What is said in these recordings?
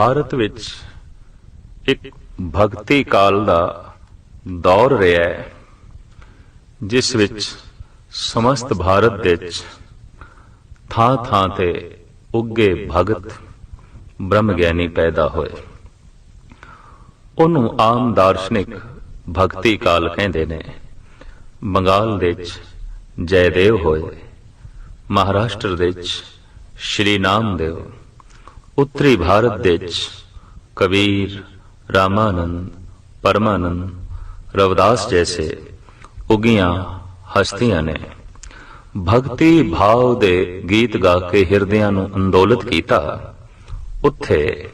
ਭਾਰਤ ਵਿੱਚ ਇੱਕ ਭਗਤੀ ਕਾਲ ਦਾ ਦੌਰ ਰਿਹਾ ਹੈ, ਜਿਸ ਵਿੱਚ ਸਮਸਤ ਭਾਰਤ ਵਿੱਚ ਥਾਂ ਥਾਂ ਤੇ ਉੱਗੇ ਭਗਤ ਬ੍ਰਹਮ ਗਿਆਨੀ ਪੈਦਾ ਹੋਏ। ਉਹਨੂੰ ਆਮ ਦਾਰਸ਼ਨਿਕ ਭਗਤੀ ਕਾਲ ਕਹਿੰਦੇ ਨੇ। ਬੰਗਾਲ ਦੇ ਵਿੱਚ ਜੈਦੇਵ ਹੋਏ, ਮਹਾਰਾਸ਼ਟਰ ਦੇ ਵਿੱਚ ਸ਼੍ਰੀ ਨਾਮਦੇਵ। ਉੱਤਰੀ ਭਾਰਤ ਦੇ ਵਿੱਚ ਕਬੀਰ, ਰਾਮਾਨੰਦ, ਪਰਮਾਨੰਦ, ਰਵਿਦਾਸ ਜੈਸੇ ਉਗੀਆਂ ਹਸਤੀਆਂ ਨੇ। ਭਗਤੀ ਭਾਵ ਦੇ ਗੀਤ ਗਾ ਕੇ ਹਿਰਦਿਆਂ ਨੂੰ ਅੰਦੋਲਿਤ ਕੀਤਾ। ਉੱਥੇ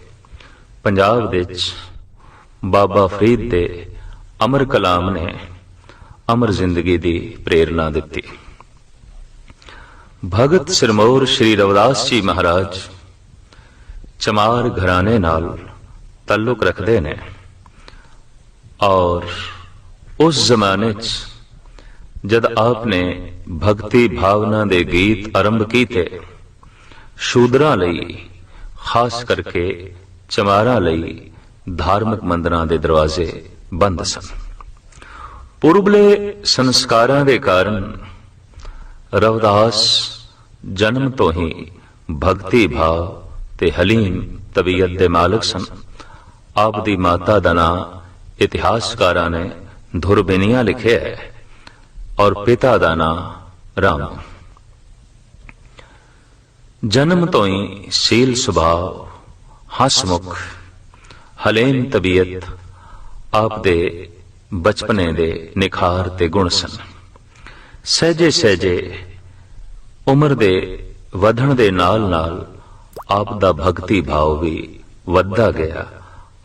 ਪੰਜਾਬ ਦੇ ਵਿੱਚ ਬਾਬਾ ਫਰੀਦ ਦੇ ਅਮਰ ਕਲਾਮ ਨੇ ਅਮਰ ਜ਼ਿੰਦਗੀ ਦੀ ਪ੍ਰੇਰਣਾ ਦਿੱਤੀ। ਭਗਤ ਸਿਰਮੌਰ ਸ਼੍ਰੀ ਰਵਿਦਾਸ ਜੀ ਮਹਾਰਾਜ ਚਮਾਰ ਘਰਾਣੇ ਨਾਲ ਤਾਲੁਕ ਰੱਖਦੇ ਨੇ। ਔਰ ਉਸ ਜ਼ਮਾਨੇ 'ਚ ਜਦ ਆਪ ਨੇ ਭਗਤੀ ਭਾਵਨਾ ਦੇ ਗੀਤ ਆਰੰਭ ਕੀਤੇ, ਸ਼ੂਦਰਾਂ ਲਈ, ਖਾਸ ਕਰਕੇ ਚਮਾਰਾਂ ਲਈ ਧਾਰਮਿਕ ਮੰਦਰਾਂ ਦੇ ਦਰਵਾਜ਼ੇ ਬੰਦ ਸਨ। ਪੁਰਬਲੇ ਸੰਸਕਾਰਾਂ ਦੇ ਕਾਰਨ ਰਵਦਾਸ ਜਨਮ ਤੋਂ ਹੀ ਭਗਤੀ ਭਾਵ ਤੇ ਹਲੀਮ ਤਬੀਅਤ ਦੇ ਮਾਲਕ ਸਨ। ਆਪ ਦੀ ਮਾਤਾ ਦਾ ਨਾਂ ਇਤਿਹਾਸਕਾਰਾਂ ਨੇ ਧੁਰਬਿਨੀਆ ਲਿਖਿਆ ਹੈ ਔਰ ਪਿਤਾ ਦਾ ਨਾਂ ਰਾਮ। ਜਨਮ ਤੋਂ ਹੀ ਸੀਲ ਸੁਭਾਅ, ਹਸਮੁਖ, ਹਲੇਮ ਤਬੀਅਤ ਆਪ ਦੇ ਬਚਪਨੇ ਦੇ ਨਿਖਾਰ ਤੇ ਗੁਣ ਸਨ। ਸਹਜੇ ਸਹਜੇ ਉਮਰ ਦੇ ਵਧਣ ਦੇ ਨਾਲ ਨਾਲ ਆਪ ਦਾ ਭਗਤੀ ਭਾਵ ਵੀ ਵੱਧਦਾ ਗਿਆ।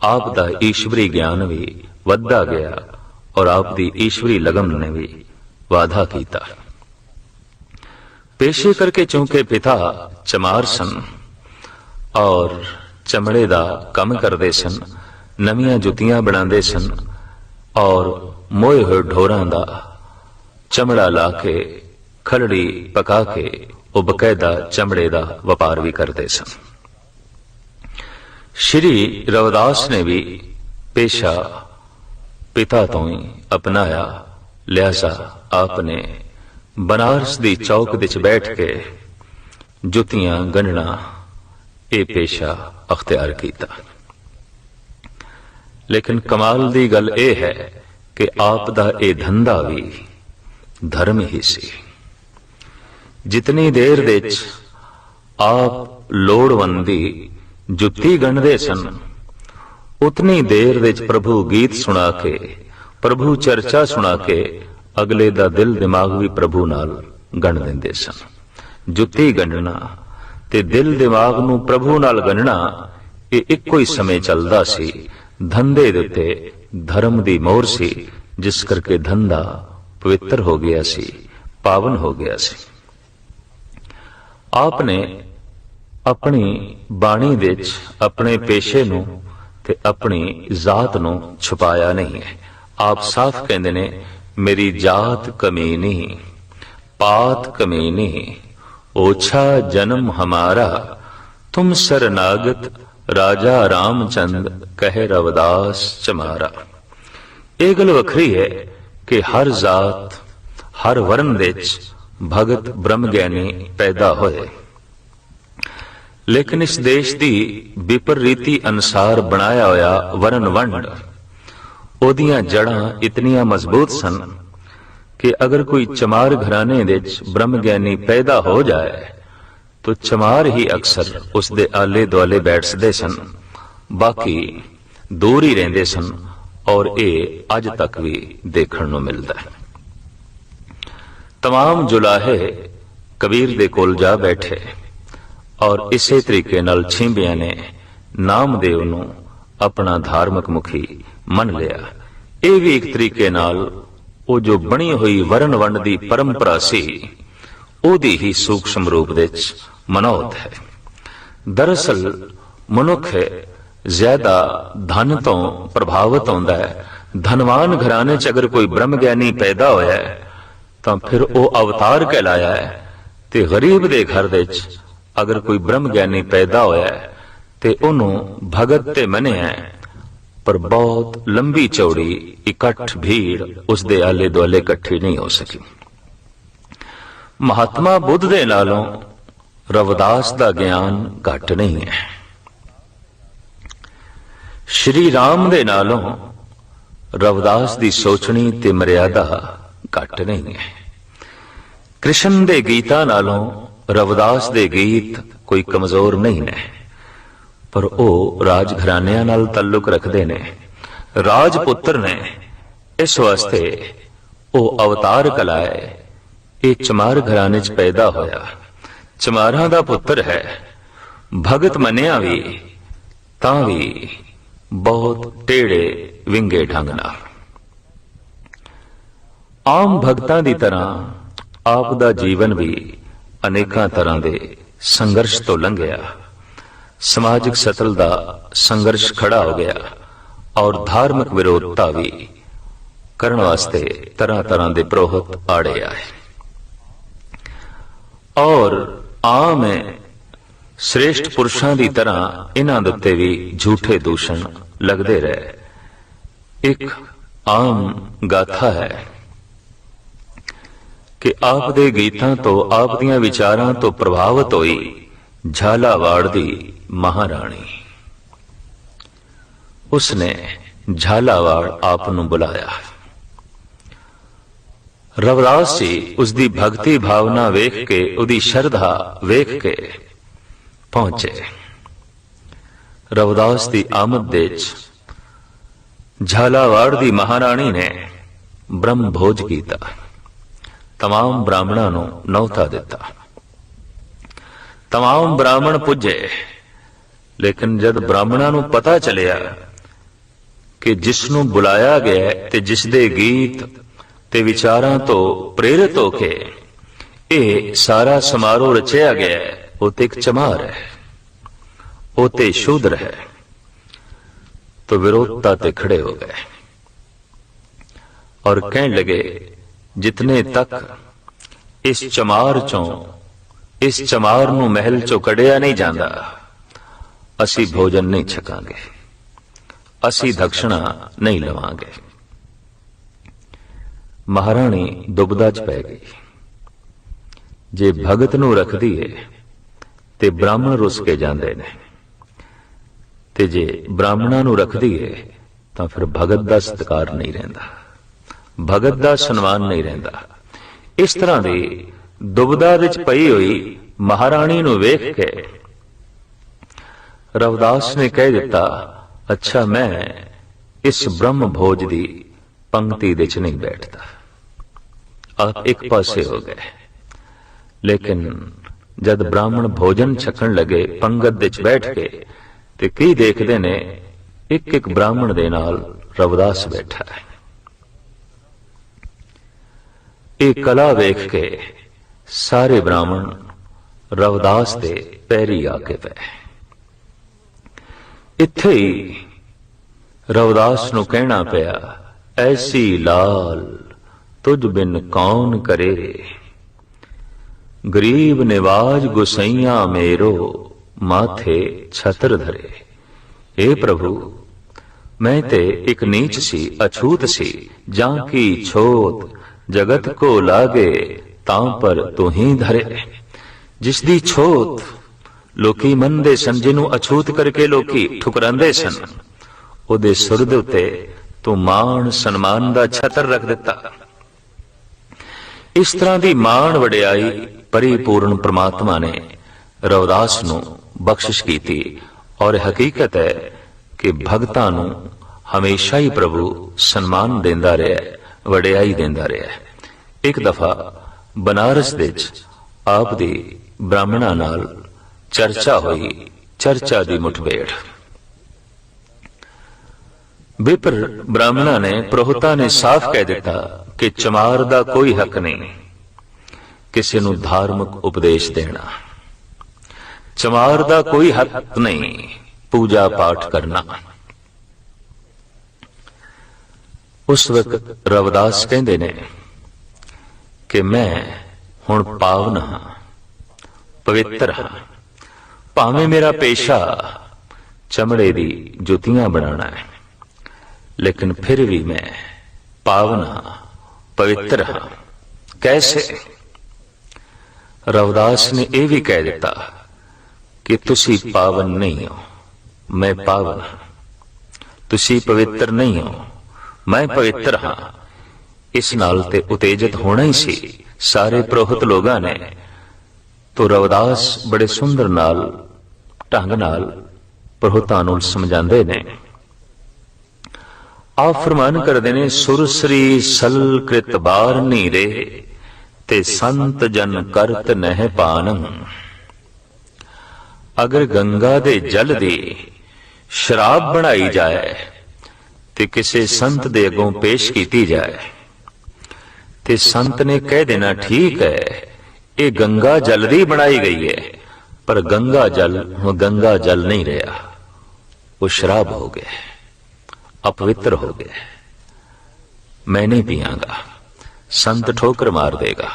ਆਪ ਦਾ ਈਸ਼ਵਰੀ ਗਿਆਨ ਵੀ ਵੱਧਦਾ ਗਿਆ ਔਰ ਆਪ ਦੀ ਈਸ਼ਵਰੀ ਲਗਨ ਨੇ ਵੀ ਵਾਧਾ ਕੀਤਾ। ਪੇਸ਼ੇ ਕਰਕੇ ਚੂੰਕਿ ਪਿਤਾ ਚਮਾਰ ਸਨ ਔਰ ਚਮੜੇ ਦਾ ਕੰਮ ਕਰਦੇ ਸਨ, ਨਵੀਆਂ ਜੁੱਤੀਆਂ ਬਣਾਉਂਦੇ ਸਨ ਔਰ ਮੋਏ ਹੋਏ ਢੋਰਾਂ ਦਾ ਚਮੜਾ ਲਾ ਕੇ, ਖਲੜੀ ਪਕਾ ਕੇ ਉਹ ਬਕਾਇਦਾ ਚਮੜੇ ਦਾ ਵਪਾਰ ਵੀ ਕਰਦੇ ਸਨ। ਸ਼੍ਰੀ ਰਵਿਦਾਸ ਨੇ ਵੀ ਪੇਸ਼ਾ ਪਿਤਾ ਤੋਂ ਹੀ ਅਪਣਾਇਆ, ਲਿਆਜ਼ਾ ਆਪਨੇ ਬਨਾਰਸ ਦੀ ਚੌਕ ਵਿੱਚ ਬੈਠ ਕੇ ਜੁੱਤੀਆਂ ਗੰਢਣਾ ਇਹ ਪੇਸ਼ਾ ਅਖਤਿਆਰ ਕੀਤਾ। ਲੇਕਿਨ ਕਮਾਲ ਦੀ ਗੱਲ ਇਹ ਹੈ ਕਿ ਆਪ ਦਾ ਇਹ ਧੰਦਾ ਵੀ ਧਰਮ ਹੀ ਸੀ। ਜਿਤਨੀ ਦੇਰ ਦੇ ਵਿੱਚ ਆਪ ਲੋੜਵੰਦੀ ਜੁੱਤੀ ਗੰਢਦੇ ਸਨ, ਉਤਨੀ ਦੇਰ ਵਿੱਚ ਪ੍ਰਭੂ ਗੀਤ ਸੁਣਾ ਕੇ, ਪ੍ਰਭੂ ਚਰਚਾ ਸੁਣਾ ਕੇ ਅਗਲੇ ਦਾ ਦਿਲ ਦਿਮਾਗ ਵੀ ਪ੍ਰਭੂ ਨਾਲ ਗੰਢ ਦਿੰਦੇ ਸਨ। ਜੁੱਤੀ ਗੰਢਣਾ ਤੇ ਦਿਲ ਦਿਮਾਗ ਨੂੰ ਪ੍ਰਭੂ ਨਾਲ ਗੰਢਣਾ, ਇਹ ਇੱਕੋ ਹੀ ਸਮੇਂ ਚੱਲਦਾ ਸੀ। ਧੰਦੇ ਦੇ ਉੱਤੇ ਧਰਮ ਦੀ ਮੋਹਰ ਸੀ, ਜਿਸ ਕਰਕੇ ਧੰਦਾ ਪਵਿੱਤਰ ਹੋ ਗਿਆ ਸੀ, ਪਾਵਨ ਹੋ ਗਿਆ ਸੀ। ਆਪ ਨੇ ਆਪਣੀ ਬਾਣੀ ਵਿੱਚ ਆਪਣੇ ਪੇਸ਼ੇ ਨੂੰ ਤੇ ਆਪਣੀ ਜ਼ਾਤ ਨੂੰ ਛੁਪਾਇਆ ਨਹੀਂ ਹੈ ਆਪ ਸਾਫ਼ ਕਹਿੰਦੇ ਨੇ ਮੇਰੀ ਜਾਤ ਕਮੀ ਨਹੀਂ ਪਾਤ ਕਮੀ ਨਹੀਂ ओछा जन्म हमारा तुम शरणागत ਰਾਜਾ ਰਾਮਚੰਦ ਕਹੇ ਰਵਿਦਾਸ ਚਮਾਰਾ ਇਹ ਗੱਲ ਵੱਖਰੀ ਹੈ ਕਿ ਹਰ ਜ਼ਾਤ ਹਰ ਵਰਨ ਵਿੱਚ ਭਗਤ ਬ੍ਰਹਮ ਗਿਆਨੀ ਪੈਦਾ ਹੋਏ। ਲੇਕਿਨ ਇਸ ਦੇਸ਼ ਦੀ ਵਿਪਰੀਤੀ ਅਨਸਾਰ ਬਣਾਇਆ ਹੋਇਆ ਵਰਨ ਵੰਡ। ਉਹਦੀਆਂ ਜੜਾਂ ਇਤਨੀਆਂ ਮਜ਼ਬੂਤ ਸਨ ਕਿ ਅਗਰ ਕੋਈ ਚਮਾਰ ਘਰਾਣੇ ਦੇ ਵਿੱਚ ਬ੍ਰਹਮ ਗਿਆਨੀ ਪੈਦਾ ਹੋ ਜਾਏ, ਤੋ ਚਮਾਰ ਹੀ ਅਕਸਰ ਉਸ ਦੇ ਆਲੇ ਦੁਆਲੇ ਬੈਠਦੇ ਸਨ। ਬਾਕੀ ਦੂਰ ਹੀ ਰਹਿੰਦੇ ਸਨ ਔਰ ਇਹ ਅੱਜ ਤੱਕ ਵੀ ਦੇਖਣ ਨੂੰ ਮਿਲਦਾ ਹੈ। तमाम ਜੁਲਾਹੇ ਕਬੀਰ ਦੇ ਕੋਲ ਜਾ ਬੈਠੇ ਔਰ ਇਸੇ ਤਰੀਕੇ ਨਾਲ ਛਿੰਬਿਆਂ ਨੇ ਨਾਮਦੇਵ ਨੂੰ ਆਪਣਾ ਧਾਰਮਿਕ ਮੁਖੀ ਮੰਨ ਲਿਆ ਇਹ ਵੀ ਇੱਕ ਤਰੀਕੇ ਨਾਲ ਉਹ ਜੋ ਬਣੀ ਹੋਈ ਵਰਨ ਵੰਡ ਦੀ ਪਰੰਪਰਾ ਸੀ ਉਹਦੀ ਹੀ ਸੂਖਸ਼ਮ ਰੂਪ ਵਿੱਚ ਮਨੋਤ ਹੈ ਦਰਅਸਲ ਮਨੁੱਖ ਜ਼ਿਆਦਾ ਧਨ ਤੋਂ ਪ੍ਰਭਾਵਿਤ ਹੁੰਦਾ ਹੈ ਧਨਵਾਨ ਘਰਾਣੇ 'ਚ ਅਗਰ ਕੋਈ ਬ੍ਰਹਮ ਗਿਆਨੀ ਪੈਦਾ ਹੋਇਆ ਹੈ ਤਾਂ ਫਿਰ ਉਹ ਅਵਤਾਰ ਕਹਿਲਾਇਆ ਹੈ ਤੇ ਗਰੀਬ ਦੇ ਘਰ ਵਿੱਚ ਅਗਰ ਕੋਈ ਬ੍ਰਹਮ ਗਿਆਨੀ ਪੈਦਾ ਹੋਇਆ ਤੇ ਉਹਨੂੰ ਭਗਤ ਤੇ ਮੰਨਿਆ ਪਰ ਬਹੁਤ ਲੰਬੀ ਚੌੜੀ ਇਕੱਠ ਭੀੜ ਉਸ ਦੇ ਆਲੇ ਦੁਆਲੇ ਇਕੱਠੀ ਨਹੀਂ ਹੋ ਸਕੀ। ਮਹਾਤਮਾ ਬੁੱਧ ਦੇ ਨਾਲੋਂ ਰਵਦਾਸ ਦਾ ਗਿਆਨ ਘੱਟ ਨਹੀਂ ਹੈ। ਸ਼੍ਰੀ ਰਾਮ ਦੇ ਨਾਲੋਂ ਰਵਦਾਸ ਦੀ ਸੋਚਣੀ ਤੇ ਮਰਿਆਦਾ ਘੱਟ ਨਹੀਂ ਹੈ। ਕ੍ਰਿਸ਼ਨ ਦੇ ਗੀਤਾਂ ਨਾਲੋਂ ਰਵਿਦਾਸ ਦੇ ਗੀਤ ਕੋਈ ਕਮਜ਼ੋਰ ਨਹੀਂ ਨੇ। ਪਰ ਉਹ ਰਾਜ ਘਰਾਣਿਆਂ ਨਾਲ ਤਾਲੁਕ ਰੱਖਦੇ ਨੇ। ਰਾਜ ਪੁੱਤਰ ਨੇ, ਇਸ ਵਾਸਤੇ ਉਹ ਅਵਤਾਰ ਕਲਾਏ ਇਹ ਚਮਾਰ ਘਰਾਣੇ 'ਚ ਪੈਦਾ ਹੋਇਆ। ਚਮਾਰਾਂ ਦਾ ਪੁੱਤਰ ਹੈ। ਭਗਤ ਮੰਨਿਆ ਵੀ, ਤਾਂ ਵੀ ਬਹੁਤ ਟੇੜੇ ਵਿੰਗੇ ਢੰਗ ਨਾਲ। ਆਮ ਭਗਤਾਂ ਦੀ ਤਰ੍ਹਾਂ ਆਪ ਦਾ ਜੀਵਨ ਵੀ ਅਨੇਕਾਂ ਤਰ੍ਹਾਂ ਦੇ ਸੰਘਰਸ਼ ਤੋਂ ਲੰਘਿਆ। ਸਮਾਜਿਕ ਸਤਲ ਦਾ ਸੰਘਰਸ਼ ਖੜਾ ਹੋ ਗਿਆ ਔਰ ਧਾਰਮਿਕ ਵਿਰੋਧਤਾ ਵੀ ਕਰਨ ਵਾਸਤੇ ਤਰ੍ਹਾਂ ਤਰ੍ਹਾਂ ਦੇ ਪ੍ਰੋਹਤ ਆੜੇ ਆਏ। ਔਰ ਆਮ ਹੈ ਸ੍ਰੇਸ਼ਟ ਪੁਰਸ਼ਾਂ ਦੀ ਤਰ੍ਹਾਂ ਇਹਨਾਂ ਦੇ ਉੱਤੇ ਵੀ ਝੂਠੇ ਦੂਸ਼ਣ ਲੱਗਦੇ ਰਹੇ। ਇੱਕ ਆਮ ਗਾਥਾ ਹੈ ਕਿ ਆਪ ਦੇ ਗੀਤਾਂ ਤੋਂ ਆਪ ਦੀਆਂ ਵਿਚਾਰਾਂ ਤੋਂ ਪ੍ਰਭਾਵਿਤ ਹੋਈ ਝਾਲਾਵਾੜ ਦੀ ਮਹਾਰਾਣੀ। ਉਸਨੇ ਝਾਲਾਵਾੜ ਆਪ ਨੂੰ ਬੁਲਾਇਆ। ਰਵਦਾਸ ਜੀ ਉਸ ਦੀ ਭਗਤੀ ਭਾਵਨਾ ਵੇਖ ਕੇ, ਉਹਦੀ ਸ਼ਰਧਾ ਵੇਖ ਕੇ ਪਹੁੰਚੇ। ਰਵਦਾਸ ਦੀ ਆਮਦ ਦੇ ਚ ਝਾਲਾਵਾੜ ਦੀ ਮਹਾਰਾਣੀ ਨੇ ਬ੍ਰਹਮ ਭੋਜ ਕੀਤਾ। तमाम ਬ੍ਰਾਹਮਣਾਂ ਨੂੰ ਨੌਤਾ ਦਿੱਤਾ तमाम ਬ੍ਰਾਹਮਣ ਪੁੱਜੇ ਲੇਕਿਨ ਜਦ ਬ੍ਰਾਹਮਣਾਂ ਨੂੰ ਪਤਾ ਚੱਲਿਆ ਕਿ ਜਿਸ ਨੂੰ ਬੁਲਾਇਆ ਗਿਆ ਹੈ ਤੇ ਜਿਸ ਦੇ ਗੀਤ ਤੇ ਵਿਚਾਰਾਂ ਤੋਂ ਪ੍ਰੇਰਿਤ ਹੋ ਕੇ ਇਹ ਸਾਰਾ ਸਮਾਰੋਹ ਰਚਿਆ ਗਿਆ ਹੈ ਉਹ ਤੇ ਇੱਕ ਚਮਾਰ ਹੈ ਉਹ ਤੇ ਸ਼ੂਦਰ ਹੈ तो विरोधता ते खड़े हो गए और कहने लगे ਜਿਤਨੇ ਤੱਕ ਇਸ ਚਮਾਰ ਚੋਂ ਇਸ ਚਮਾਰ ਨੂੰ ਮਹਿਲ ਚੋਂ ਕੜਿਆ ਨਹੀਂ ਜਾਂਦਾ ਅਸੀਂ ਭੋਜਨ ਨਹੀਂ ਛਕਾਂਗੇ ਅਸੀਂ ਦਕਸ਼ਣਾ ਨਹੀਂ ਲਵਾਂਗੇ। ਮਹਾਰਾਣੀ ਦੁਬਦਾ ਚ ਪੈ ਗਈ। ਜੇ ਭਗਤ ਨੂੰ ਰੱਖਦੀ ਏ ਤੇ ਬ੍ਰਾਹਮਣ ਰੁੱਸ ਕੇ ਜਾਂਦੇ ਨੇ। ਤੇ ਜੇ ਬ੍ਰਾਹਮਣਾਂ ਨੂੰ ਰੱਖਦੀ ਏ ਤਾਂ ਫਿਰ ਭਗਤ ਦਾ ਸਤਕਾਰ ਨਹੀਂ ਰਹਿੰਦਾ। ਭਗਤ ਦਾ ਸਨਮਾਨ ਨਹੀਂ ਰਹਿੰਦਾ। ਇਸ ਤਰ੍ਹਾਂ ਦੀ ਦੁਬਦਾ ਵਿੱਚ ਪਈ ਹੋਈ ਮਹਾਰਾਣੀ ਨੂੰ ਵੇਖ ਕੇ ਰਵਦਾਸ ਨੇ ਕਹਿ ਦਿੱਤਾ, ਅੱਛਾ, ਮੈਂ ਇਸ ਬ੍ਰਹਮ ਭੋਜ ਦੀ ਪੰਕਤੀ ਵਿੱਚ ਨਹੀਂ ਬੈਠਦਾ। ਆਪ ਇੱਕ ਪਾਸੇ ਹੋ ਗਏ। ਲੇਕਿਨ ਜਦ ਬ੍ਰਾਹਮਣ ਭੋਜਨ ਛਕਣ ਲਗੇ ਪੰਗਤ ਦੇ ਚ ਬੈਠ ਕੇ ਤੇ ਕੀ ਦੇਖਦੇ ਨੇ ਇੱਕ ਇੱਕ ਬ੍ਰਾਹਮਣ ਦੇ ਨਾਲ ਰਵਦਾਸ ਬੈਠਾ ਹੈ। ਇਹ ਕਲਾ ਵੇਖ ਕੇ ਸਾਰੇ ਬ੍ਰਾਹਮਣ ਰਵਦਾਸ ਦੇ ਪੈਰੀ ਆ ਕੇ ਪਏ। ਇੱਥੇ ਹੀ ਰਵਦਾਸ ਨੂੰ ਕਹਿਣਾ ਪਿਆ, ਐਸੀ ਲਾਲ ਤੁਝ ਬਿਨ ਕੌਣ ਕਰੇ? ਗਰੀਬ ਨਿਵਾਜ ਗੁਸਈਆ ਮੇਰੋ ਮਾਥੇ ਛਤਰ ਧਰੇ। ਏ ਪ੍ਰਭੂ, ਮੈਂ ਤੇ ਇੱਕ ਨੀਚ ਸੀ, ਅਛੂਤ ਸੀ, ਜਾਂ ਕੀ ਛੋਤ ਜਗਤ ਕੋ ਲਾਗੇ ਤਾਂ ਪਰ ਤੂੰ ਹੀ ਧਰੇ। ਜਿਸ ਦੀ ਛੋਤ ਲੋਕੀ ਮੰਨਦੇ ਸਨ, ਜਿਹਨੂੰ ਅਛੂਤ ਕਰਕੇ ਲੋਕੀ ਠੁਕਰਾਉਂਦੇ ਸਨ, ਉਹਦੇ ਸੁਰ ਦੇ ਉੱਤੇ ਤੂੰ ਮਾਣ ਸਨਮਾਨ ਦਾ ਛਤਰ ਰੱਖ ਦਿੱਤਾ। ਇਸ ਤਰ੍ਹਾਂ ਦੀ ਮਾਣ ਵਡਿਆਈ ਪਰਿਪੂਰਨ ਪ੍ਰਮਾਤਮਾ ਨੇ ਰਵਦਾਸ ਨੂੰ ਬਖਸ਼ਿਸ਼ ਕੀਤੀ ਔਰ ਹਕੀਕਤ ਹੈ ਕਿ ਭਗਤਾਂ ਨੂੰ ਹਮੇਸ਼ਾ ਹੀ ਪ੍ਰਭੂ ਸਨਮਾਨ ਦਿੰਦਾ ਰਿਹਾ। ਵਡਿਆਈ ਦਿੰਦਾ ਰਿਹਾ ਇੱਕ ਦਫਾ ਬਨਾਰਸ ਦੇ ਵਿੱਚ ਆਪ ਦੇ ਬ੍ਰਾਹਮਣਾਂ ਨਾਲ ਚਰਚਾ ਹੋਈ, ਚਰਚਾ ਦੀ ਮੁਠਭੇੜ ਵਿਪਰ ਬ੍ਰਾਹਮਣਾਂ ਨੇ ਪ੍ਰੋਹਤਾ ਨੇ ਸਾਫ਼ ਕਹਿ ਦਿੱਤਾ ਕਿ ਚਮਾਰ ਦਾ ਕੋਈ ਹੱਕ ਨਹੀਂ, ਕਿਸੇ ਨੂੰ ਧਾਰਮਿਕ ਉਪਦੇਸ਼ ਦੇਣਾ। ਚਮਾਰ ਦਾ ਕੋਈ ਹੱਕ ਨਹੀਂ, ਪੂਜਾ ਪਾਠ ਕਰਨਾ। ਉਸ ਵਕਤ ਰਵਦਾਸ ਕਹਿੰਦੇ ਨੇ ਕਿ ਮੈਂ ਹੁਣ ਪਾਵਨ ਹਾਂ, ਪਵਿੱਤਰ ਹਾਂ। ਭਾਵੇਂ ਮੇਰਾ ਪੇਸ਼ਾ ਚਮੜੇ ਦੀ ਜੁੱਤੀਆਂ ਬਣਾਉਣਾ ਹੈ, ਲੇਕਿਨ ਫਿਰ ਵੀ ਮੈਂ ਪਾਵਨ ਹਾਂ, ਪਵਿੱਤਰ ਹਾਂ। ਕੈਸੇ? ਰਵਦਾਸ ਨੇ ਇਹ ਵੀ ਕਹਿ ਦਿੱਤਾ ਕਿ ਤੁਸੀਂ ਪਾਵਨ ਨਹੀਂ ਹੋ, ਮੈਂ ਪਾਵਨ ਹਾਂ। ਤੁਸੀਂ ਪਵਿੱਤਰ ਨਹੀਂ ਹੋ। ਮੈਂ ਪਵਿੱਤਰ ਹਾਂ। ਇਸ ਨਾਲ ਤੇ ਉਤੇਜਿਤ ਹੋਣਾ ਹੀ ਸੀ। ਸਾਰੇ ਪ੍ਰੋਹਤ ਲੋਕਾਂ ਨੇ ਤੋ ਰਵਦਾਸ ਬੜੇ ਸੁੰਦਰ ਨਾਲ, ਢੰਗ ਨਾਲ ਪ੍ਰੋਹਤਾਂ ਨੂੰ ਸਮਝਾਉਂਦੇ ਨੇ। ਆਪ ਫਰਮਾਨ ਕਰਦੇ ਨੇ ਸੁਰਸਰੀ ਸਲ ਕ੍ਰਿਤ ਬਾਰ ਨੀਰੇ ਤੇ ਸੰਤ ਜਨ ਕਰਤ ਨਹਿ ਪਾਨੰ। ਅਗਰ ਗੰਗਾ ਦੇ ਜਲ ਦੀ ਸ਼ਰਾਬ ਬਣਾਈ ਜਾਏ ਤੇ ਕਿਸੇ ਸੰਤ ਦੇ ਅੱਗੋਂ ਪੇਸ਼ ਕੀਤੀ ਜਾਏ। ਤੇ ਸੰਤ ਨੇ ਕਹਿ ਦੇਣਾ, ਠੀਕ ਹੈ, ਇਹ ਗੰਗਾ ਜਲ ਦੀ ਬਣਾਈ ਗਈ ਹੈ, ਪਰ ਗੰਗਾ ਜਲ ਹੁਣ ਗੰਗਾ ਜਲ ਨਹੀਂ ਰਿਹਾ। ਉਹ ਸ਼ਰਾਬ ਹੋ ਗਿਆ, ਅਪਵਿੱਤਰ ਹੋ ਗਿਆ। ਮੈਂ ਨਹੀਂ ਪੀਵਾਂਗਾ ਸੰਤ ਠੋਕਰ ਮਾਰ ਦੇਗਾ।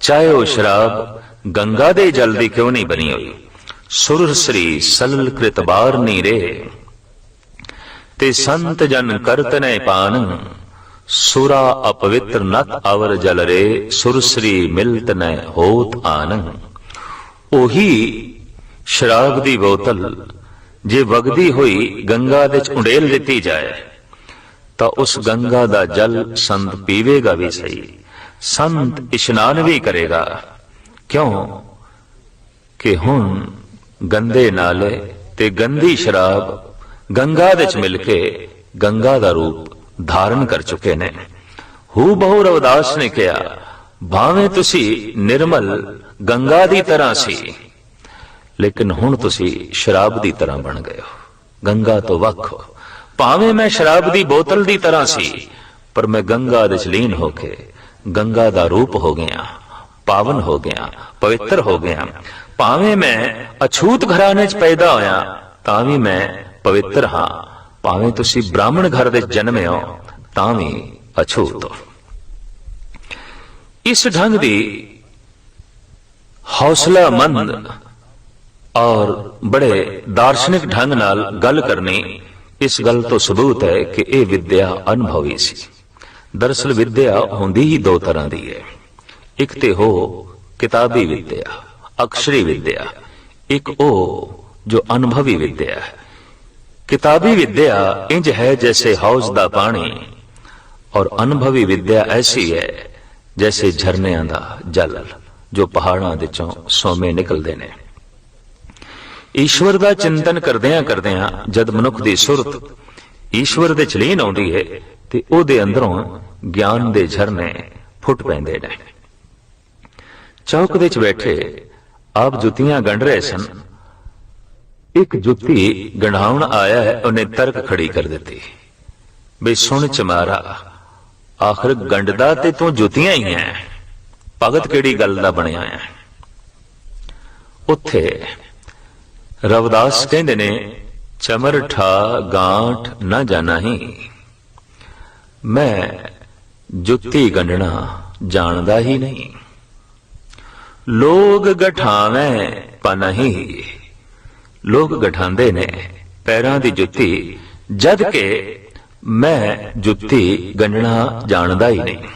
ਚਾਹੇ ਉਹ ਸ਼ਰਾਬ ਗੰਗਾ ਦੇ ਜਲ ਦੀ ਕਿਉਂ ਨਹੀਂ ਬਣੀ ਹੋਈ? ਸੁਰ ਸ੍ਰੀ ਸਲਲ ਕ੍ਰਿਤ ਨਹੀਂ ਰਹੇ। ਤੇ ਸੰਤ ਜਨ ਕਰਤ ਨੈ ਪਾਨ। ਸੁਰਾ ਅਪਵਿੱਤਰ ਨਤ ਅਵਰ ਜਲ ਰੇ ਸੁਰਸਰੀ ਮਿਲਤ ਨੈ ਹੋਤ ਆਨੰ। ਉਹੀ ਸ਼ਰਾਬ ਦੀ ਬੋਤਲ, ਜੇ ਵਗਦੀ ਹੋਈ ਗੰਗਾ ਦੇ ਚ ਉਡੇਲ ਦਿੱਤੀ ਜਾਏ, ਤਾਂ ਉਸ ਗੰਗਾ ਦਾ ਜਲ ਸੰਤ ਪੀਵੇਗਾ ਵੀ ਸਹੀ। ਸੰਤ ਇਸ਼ਨਾਨ ਵੀ ਕਰੇਗਾ। ਕਿਉਂ? ਕਿ ਹੁਣ ਗੰਦੇ ਨਾਲੇ ਤੇ ਗੰਦੀ ਸ਼ਰਾਬ ਗੰਗਾ ਦੇ ਚ ਮਿਲ ਕੇ ਗੰਗਾ ਦਾ ਰੂਪ ਧਾਰਨ ਕਰ ਚੁੱਕੇ ਨੇ। ਹੂ ਬਹੁ ਰਵਦਾਸ ਨੇ ਕਿਹਾ, ਭਾਵੇਂ ਤੁਸੀਂ ਨਿਰਮਲ ਗੰਗਾ ਦੀ ਤਰ੍ਹਾਂ ਸੀ, ਲੇਕਿਨ ਹੁਣ ਤੁਸੀਂ ਸ਼ਰਾਬ ਦੀ ਤਰ੍ਹਾਂ ਬਣ ਗਏ ਹੋ। ਗੰਗਾ ਤੋਂ ਵੱਖ ਹੋ। ਭਾਵੇਂ ਮੈਂ ਸ਼ਰਾਬ ਦੀ ਬੋਤਲ ਦੀ ਤਰ੍ਹਾਂ ਸੀ, ਪਰ ਮੈਂ ਗੰਗਾ ਦੇ ਚ ਲੀਨ ਹੋ ਕੇ ਗੰਗਾ ਦਾ ਰੂਪ ਹੋ ਗਿਆ, ਪਾਵਨ ਹੋ ਗਿਆ, ਪਵਿੱਤਰ ਹੋ ਗਿਆ। ਭਾਵੇਂ ਮੈਂ ਅਛੂਤ ਘਰਾਣੇ ਚ ਪੈਦਾ ਹੋਇਆ, ਤਾਂ ਵੀ ਮੈਂ ਪਵਿੱਤਰ ਹਾਂ। ਭਾਵੇਂ ਤੁਸੀਂ ਬ੍ਰਾਹਮਣ ਘਰ ਦੇ ਜਨਮੇ ਹੋ, ਤਾਂ ਵੀ ਅਛੂਤ। ਹੋ ਇਸ ਢੰਗ ਦੀ ਹੌਸਲਾਮੰਦ ਔਰ ਬੜੇ ਦਾਰਸ਼ਨਿਕ ਢੰਗ ਨਾਲ ਗੱਲ ਕਰਨੀ ਇਸ ਗੱਲ ਤੋਂ ਸਬੂਤ ਹੈ ਕਿ ਇਹ ਵਿਦਿਆ ਅਨੁਭਵੀ ਸੀ। ਦਰਸਲ ਵਿਦਿਆ ਹੁੰਦੀ ਹੀ ਦੋ ਤਰ੍ਹਾਂ ਦੀ ਹੈ। ਇੱਕ ਤੇ ਹੋ ਕਿਤਾਬੀ ਵਿਦਿਆ, ਅਕਸ਼ਰੀ ਵਿਦਿਆ, ਇੱਕ ਉਹ ਜੋ ਅਨੁਭਵੀ ਵਿਦਿਆ ਹੈ। किताबी विद्या इंज है जैसे हौज ਦਾ ਪਾਣੀ ਔਰ ਅਨੁਭਵੀ ਵਿਦਿਆ ਐਸੀ ਹੈ ਜੈਸੇ ਝਰਨਿਆਂ ਦਾ ਜਲ ਜੋ ਪਹਾੜਾਂ ਦੇ ਚੋਂ ਸੋਮੇ ਨਿਕਲਦੇ ਨੇ ਈਸ਼ਵਰ ਦਾ ਚਿੰਤਨ ਕਰਦਿਆਂ ਕਰਦਿਆਂ ਜਦ ਮਨੁੱਖ ਦੀ ਸੁਰਤ ਈਸ਼ਵਰ ਦੇ ਚਲੀਨ ਆਉਂਦੀ ਹੈ ਤੇ ਉਹਦੇ ਅੰਦਰੋਂ ਗਿਆਨ ਦੇ ਝਰਨੇ ਫੁੱਟ ਪੈਂਦੇ ਨੇ ਚੌਕ ਦੇ ਵਿੱਚ ਬੈਠੇ ਆਪ ਜੁੱਤੀਆਂ ਗੰਢ ਰਹੇ ਸਨ ਇੱਕ ਜੁੱਤੀ ਗੰਢਾਉਣ ਆਇਆ ਹੈ, ਉਹਨੇ ਤਰਕ ਖੜੀ ਕਰ ਦਿੱਤੀ। ਬਈ ਸੁਣ ਚਮਾਰਾ, ਆਖਰ ਗੰਡਦਾ ਤੇ ਤੂੰ ਜੁੱਤੀਆਂ ਹੀ ਐ। ਭਗਤ ਕਿਹੜੀ ਗੱਲ ਦਾ ਬਣਿਆ ਐ? ਉੱਥੇ ਰਵਦਾਸ ਕਹਿੰਦੇ ਨੇ, ਚਮਰ ਠਾ ਗਾਂਠ ਨਾ ਜਾਣਾ ਹੀ ਮੈਂ ਜੁੱਤੀ ਗੰਢਣਾ ਜਾਣਦਾ ਹੀ ਨਹੀਂ। ਲੋਗ ਗਠਾਵੇਂ ਪਨਹੀ। ਲੋਕ ਗਠਾਉਂਦੇ ਨੇ ਪੈਰਾਂ ਦੀ ਜੁੱਤੀ, ਜਦ ਕਿ ਮੈਂ ਜੁੱਤੀ ਗੰਢਣਾ ਜਾਣਦਾ ਹੀ ਨਹੀਂ।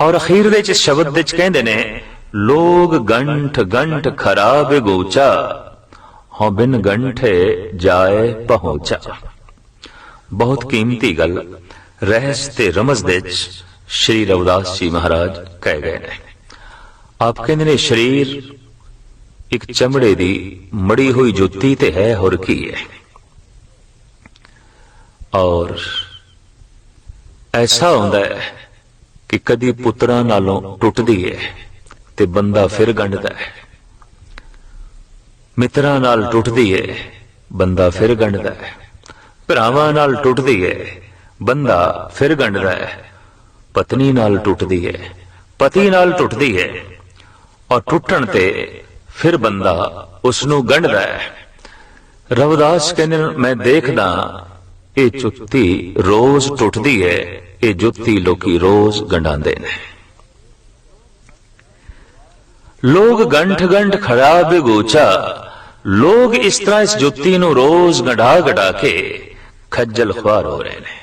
ਔਰ ਅਖੀਰ ਦੇ ਵਿੱਚ ਸ਼ਬਦ ਵਿੱਚ ਕਹਿੰਦੇ ਨੇ ਲੋਗ ਗੰਠ ਗੰਠ ਖਰਾਬ ਗੋਚਾ, ਹਉ ਬਿਨ ਗੰਠੇ ਜਾਏ ਪਹੁੰਚਾ। ਬਹੁਤ ਕੀਮਤੀ ਗੱਲ, ਰਹਿਸ ਤੇ ਰਮਜ਼ ਦੇ ਵਿੱਚ ਸ਼੍ਰੀ ਰਵਿਦਾਸ ਜੀ ਮਹਾਰਾਜ ਕਹਿ ਗਏ ਨੇ। ਆਪ ਕਹਿੰਦੇ ਨੇ, ਸਰੀਰ ਇੱਕ ਚਮੜੇ ਦੀ ਮੜੀ ਹੋਈ ਜੁੱਤੀ ਤੇ ਹੈ ਹੋਰ ਕੀ ਹੈ? ਔਰ ਐਸਾ ਹੁੰਦਾ ਹੈ ਕਿ ਕਦੀ ਪੁੱਤਰਾਂ ਨਾਲੋਂ ਟੁੱਟਦੀ ਹੈ ਤੇ ਬੰਦਾ ਫਿਰ ਗੰਢਦਾ ਹੈ। ਮਿੱਤਰਾਂ ਨਾਲ ਟੁੱਟਦੀ ਹੈ, ਬੰਦਾ ਫਿਰ ਗੰਢਦਾ ਹੈ। ਭਰਾਵਾਂ ਨਾਲ ਟੁੱਟਦੀ ਹੈ, ਬੰਦਾ ਫਿਰ ਗੰਢਦਾ ਹੈ। ਪਤਨੀ ਨਾਲ ਟੁੱਟਦੀ ਹੈ, ਪਤੀ ਨਾਲ ਟੁੱਟਦੀ ਹੈ। ਔਰ ਟੁੱਟਣ ਤੇ ਫਿਰ ਬੰਦਾ ਉਸ ਨੂੰ ਗੰਢਦਾ ਹੈ। ਰਵਦਾਸ ਕਹਿੰਦੇ ਮੈਂ ਦੇਖਦਾ ਇਹ ਜੁੱਤੀ ਰੋਜ਼ ਟੁੱਟਦੀ ਹੈ, ਇਹ ਜੁੱਤੀ ਲੋਕੀ ਰੋਜ਼ ਗੰਢਾਉਂਦੇ ਨੇ। ਲੋਕ ਗੰਠ ਗੰਠ ਖੜਾ ਗੋਚਾ ਲੋਕ ਇਸ ਤਰ੍ਹਾਂ ਇਸ ਜੁੱਤੀ ਨੂੰ ਰੋਜ਼ ਗੰਢਾ ਗਢਾ ਕੇ ਖੱਜਲ ਖੁਆਰ ਹੋ ਰਹੇ ਨੇ,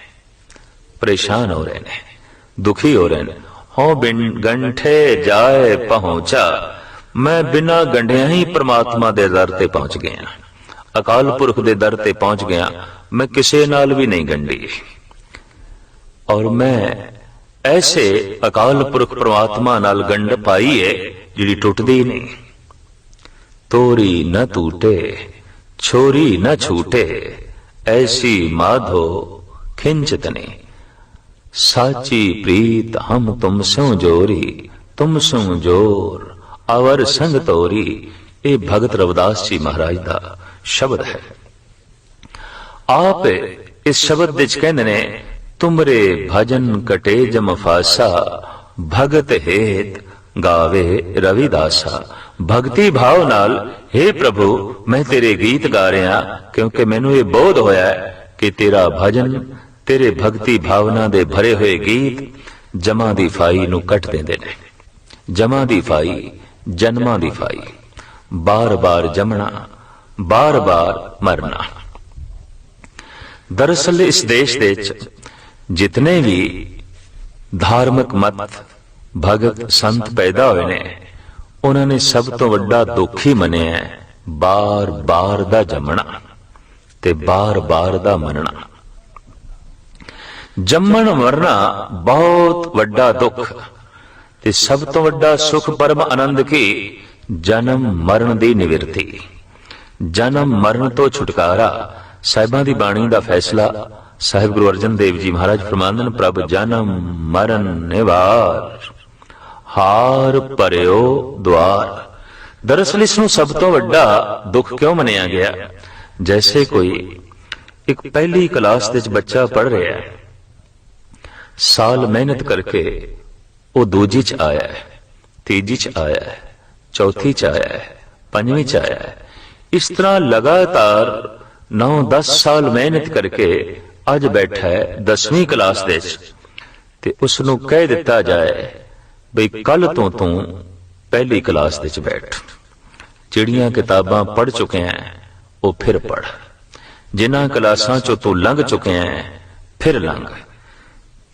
ਪਰੇਸ਼ਾਨ ਹੋ ਰਹੇ ਨੇ, ਦੁਖੀ ਹੋ ਰਹੇ ਨੇ। ਹੋ ਬਿਨ ਗੰਠੇ ਜਾਏ ਪਹੁੰਚਾ ਮੈਂ ਬਿਨਾਂ ਗੰਢਿਆਂ ਹੀ ਪ੍ਰਮਾਤਮਾ ਦੇ ਦਰ ਤੇ ਪਹੁੰਚ ਗਿਆ। ਅਕਾਲ ਪੁਰਖ ਦੇ ਦਰ ਤੇ ਪਹੁੰਚ ਗਿਆ। ਮੈਂ ਕਿਸੇ ਨਾਲ ਵੀ ਨਹੀਂ ਗੰਢੀ। ਔਰ ਮੈਂ ਐਸੇ ਅਕਾਲ ਪੁਰਖ ਪ੍ਰਮਾਤਮਾ ਨਾਲ ਗੰਢ ਪਾਈ ਏ, ਜਿਹੜੀ ਟੁੱਟਦੀ ਨਹੀਂ। ਤੋਰੀ ਨਾ ਟੂਟੇ, ਛੋਰੀ ਨਾ ਛੂਟੇ, ਐਸੀ ਮਾਧੋ ਖਿੰਚਤ ਨੇ ਸਾਚੀ ਪ੍ਰੀਤ ਹਮ ਤੁਮ ਸੋ ਜੋਰੀ, ਤੁਮ ਸੋ ਜੋਰ। ਅਵਰ ਸੰਗ ਤੋਰੀ, ਇਹ ਭਗਤ ਰਵਿਦਾਸ ਜੀ ਮਹਾਰਾਜ ਦਾ ਸ਼ਬਦ ਹੈ। ਆਪ ਇਸ ਸ਼ਬਦ ਵਿੱਚ ਕਹਿੰਦੇ ਨੇ, ਤੁਮਰੇ ਭਜਨ ਕਟੇ ਜਮ ਫਾਸਾ, ਭਗਤ ਹੇਤ ਗਾਵੇ ਰਵਿਦਾਸਾ। ਭਗਤੀ ਭਾਵ ਨਾਲ हे ਪ੍ਰਭੂ, ਮੈਂ ਤੇਰੇ ਗੀਤ ਗਾ ਰਿਹਾ, ਕਿਉਂਕਿ ਮੈਨੂੰ ਇਹ ਬੋਧ ਹੋਇਆ ਕਿ ਤੇਰਾ ਭਜਨ ਤੇਰੇ ਭਗਤੀ ਭਾਵਨਾ ਦੇ ਭਰੇ ਹੋਏ ਗੀਤ ਜਮਾਂ ਦੀ ਫਾਈ ਨੂੰ ਕੱਟ ਦਿੰਦੇ ਨੇ। ਜਮਾਂ ਦੀ ਫਾਈ ਜਨਮਾਂ ਦੀ ਫਾਈ ਬਾਰ-ਬਾਰ ਜਮਣਾ, ਬਾਰ-ਬਾਰ ਮਰਨਾ। ਦਰਅਸਲ ਇਸ ਦੇਸ਼ ਦੇ ਵਿੱਚ ਜਿਤਨੇ ਵੀ ਧਾਰਮਿਕ ਮਤ, ਭਗਤ, ਸੰਤ ਪੈਦਾ ਹੋਏ ਨੇ, ਉਹਨਾਂ ਨੇ ਸਭ ਤੋਂ ਵੱਡਾ ਦੁੱਖ ਹੀ ਮੰਨਿਆ ਬਾਰ-ਬਾਰ ਦਾ ਜੰਮਣਾ ਤੇ ਬਾਰ-ਬਾਰ ਦਾ ਮਰਨਾ। ਜੰਮਣ ਮਰਨਾ ਬਹੁਤ ਵੱਡਾ ਦੁੱਖ। ਤੇ ਸਭ ਤੋਂ ਵੱਡਾ ਸੁਖ ਪਰਮ ਆਨੰਦ ਕੀ? ਜਨਮ ਮਰਨ ਦੀ ਨਿਵਰਤੀ। ਜਨਮ ਮਰਨ ਤੋਂ ਛੁਟਕਾਰਾ। ਸਾਹਿਬਾਂ ਦੀ ਬਾਣੀ ਦਾ ਫੈਸਲਾ। ਸਾਹਿਬ ਗੁਰੂ ਅਰਜਨ ਦੇਵ ਜੀ ਮਹਾਰਾਜ ਫਰਮਾਨਨ, ਪ੍ਰਭ ਜਨਮ ਮਰਨ ਨਿਵਾਰ। ਹਾਰ ਭਰਿਓ ਦਵਾਰ ਦਰਅਸਲ ਇਸ ਨੂੰ ਸਭ ਤੋਂ ਵੱਡਾ ਦੁੱਖ ਕਿਉਂ ਮੰਨਿਆ ਗਿਆ? ਜੈਸੇ ਕੋਈ ਇੱਕ ਪਹਿਲੀ ਕਲਾਸ ਦੇ ਵਿੱਚ ਬੱਚਾ ਪੜ ਰਿਹਾ ਹੈ। ਸਾਲ ਮਿਹਨਤ ਕਰਕੇ ਉਹ ਦੂਜੀ ਚ ਆਇਆ ਹੈ, ਤੀਜੀ ਚ ਆਇਆ ਹੈ, ਚੌਥੀ ਚ ਆਇਆ ਹੈ, ਪੰਜਵੀਂ ਚ ਆਇਆ ਹੈ। ਇਸ ਤਰ੍ਹਾਂ ਲਗਾਤਾਰ 9-10 ਸਾਲ ਮਿਹਨਤ ਕਰਕੇ ਅੱਜ ਬੈਠਾ ਹੈ 10ਵੀਂ ਕਲਾਸ ਦੇ ਵਿੱਚ। ਤੇ ਉਸ ਨੂੰ ਕਹਿ ਦਿੱਤਾ ਜਾਏ ਬਈ ਕੱਲ ਤੋਂ ਤੂੰ ਪਹਿਲੀ ਕਲਾਸ ਦੇ ਵਿੱਚ ਬੈਠ। ਜਿਹੜੀਆਂ ਕਿਤਾਬਾਂ ਪੜ੍ਹ ਚੁੱਕਿਆ ਉਹ ਫਿਰ ਪੜ੍ਹ। ਜਿਨ੍ਹਾਂ ਕਲਾਸਾਂ ਚੋਂ ਤੂੰ ਲੰਘ ਚੁੱਕਿਆ ਫਿਰ ਲੰਘ।